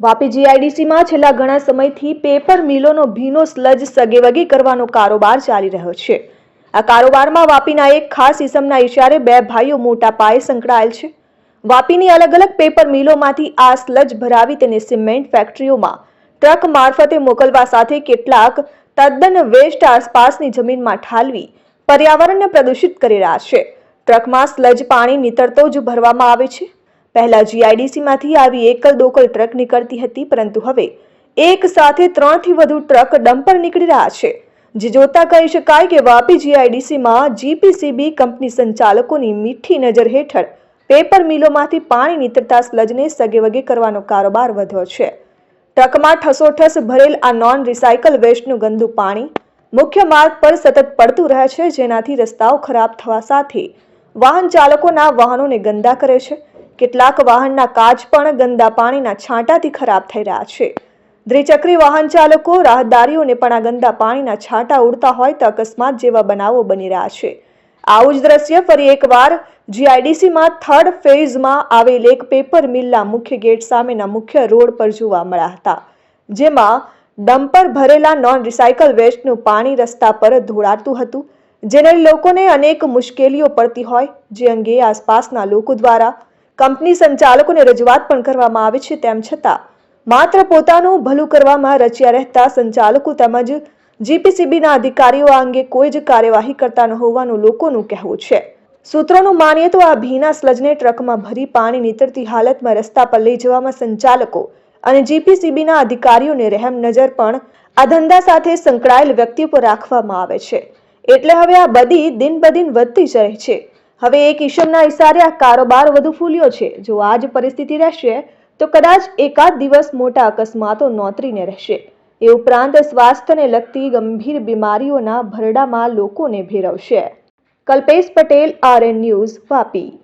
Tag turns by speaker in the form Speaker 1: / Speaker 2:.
Speaker 1: વાપી જીઆઈડીસીમાં છેલ્લા ઘણા સમયથી પેપર મિલોનો ભીનો સ્લજ સગેવગે કરવાનો કારોબાર ચાલી રહ્યો છે. આ કારોબારમાં વાપીના એક ખાસ ઇસમના ઇશારે બે ભાઈઓ મોટા પાયે સંકળાયેલ છે. વાપીની અલગ અલગ પેપર મિલોમાંથી આ સ્લજ ભરાવી તેને સિમેન્ટ ફેક્ટરીઓમાં, ટ્રક મારફતે મોકલવા સાથે કેટલાક તદ્દન વેસ્ટ આસપાસની જમીનમાં ઠાલવી, પર્યાવરણને પ્રદૂષિત કરી રહ્યા છે. ટ્રકમાં સ્લજ પાણી નીતરતો જ ભરવામાં આવે છે. પહેલા જીઆઈડીસીમાંથી આવી એકલ દોકલ ટ્રક નીકળતી હતી, પરંતુ હવે એક સાથે ત્રણથી વધુ ટ્રક ડમ્પર નીકળી રહ્યા છે. જે જોતા કહી શકાય કે Vapi જીઆઈડીસીમાં G P C B company સંચાલકોની મીઠી નજર હેઠળ પેપર મિલોમાંથી પાણી નીતરતા સ્લજને સગેવગે કરવાનો કારોબાર વધ્યો છે. ટ્રકમાં ઠસોઠસ ભરેલ આ નોન રિસાયકલ વેસ્ટનું ગંદુ પાણી મુખ્ય માર્ગ પર સતત પડતું રહે છે, જેનાથી રસ્તાઓ ખરાબ થવા સાથે વાહન ચાલકોના વાહનોને ગંદા કરે છે. કેટલાક વાહનના કાચ પણ ગંદા પાણીના છાંટાથી ખરાબ થઈ રહ્યા છે. દ્વિચક્રી વાહન ચાલકો, રાહદારીઓને પણ આ ગંદા પાણીના છાંટા ઉડતા હોય તો અકસ્માત જેવા બનાવો બની રહ્યા છે. આવું જ દ્રશ્ય ફરી એકવાર જીઆઈડીસીમાં થર્ડ ફેઝમાં આવેલ એક પેપર મિલના મુખ્ય ગેટ સામેના મુખ્ય રોડ પર જોવા મળ્યા હતા, જેમાં ડમ્પર ભરેલા નોન રિસાયકલ વેસ્ટનું પાણી રસ્તા પર ધોળાતું હતું, જેને લોકોને અનેક મુશ્કેલીઓ પડતી હોય, જે અંગે આસપાસના લોકો દ્વારા કંપની સંચાલકોને રજૂઆત પણ કરવામાં આવી છે, તેમ છતાં માત્ર પોતાનું ભલું કરવામાં રચ્યા રહેતા સંચાલકો તેમજ જીપીસીબીના અધિકારીઓ આ અંગે કોઈ જ કાર્યવાહી કરતા ન હોવાનું લોકોનું કહેવું છે. સૂત્રોનું માનીએ તો આ ભીના સ્લજને ટ્રકમાં ભરી પાણી નીતરતી હાલતમાં રસ્તા પર લઈ જવામાં સંચાલકો અને જીપીસીબીના અધિકારીઓને રહેમ નજર પણ આ ધંધા સાથે સંકળાયેલ વ્યક્તિઓ પર રાખવામાં આવે છે. એટલે હવે આ બધી દિન બદિન વધતી જ રહે છે. હવે એક ઈશમના ઇશારે કારોબાર વધુ ફૂલ્યો છે. જો આ જ પરિસ્થિતિ રહેશે, તો કદાચ એકાદ દિવસ મોટા અકસ્માતો નોતરીને રહેશે. એ ઉપરાંત સ્વાસ્થ્યને લગતી ગંભીર બીમારીઓના ભરડામાં લોકોને ભેરવશે. Kalpesh Patel, RN news Vapi.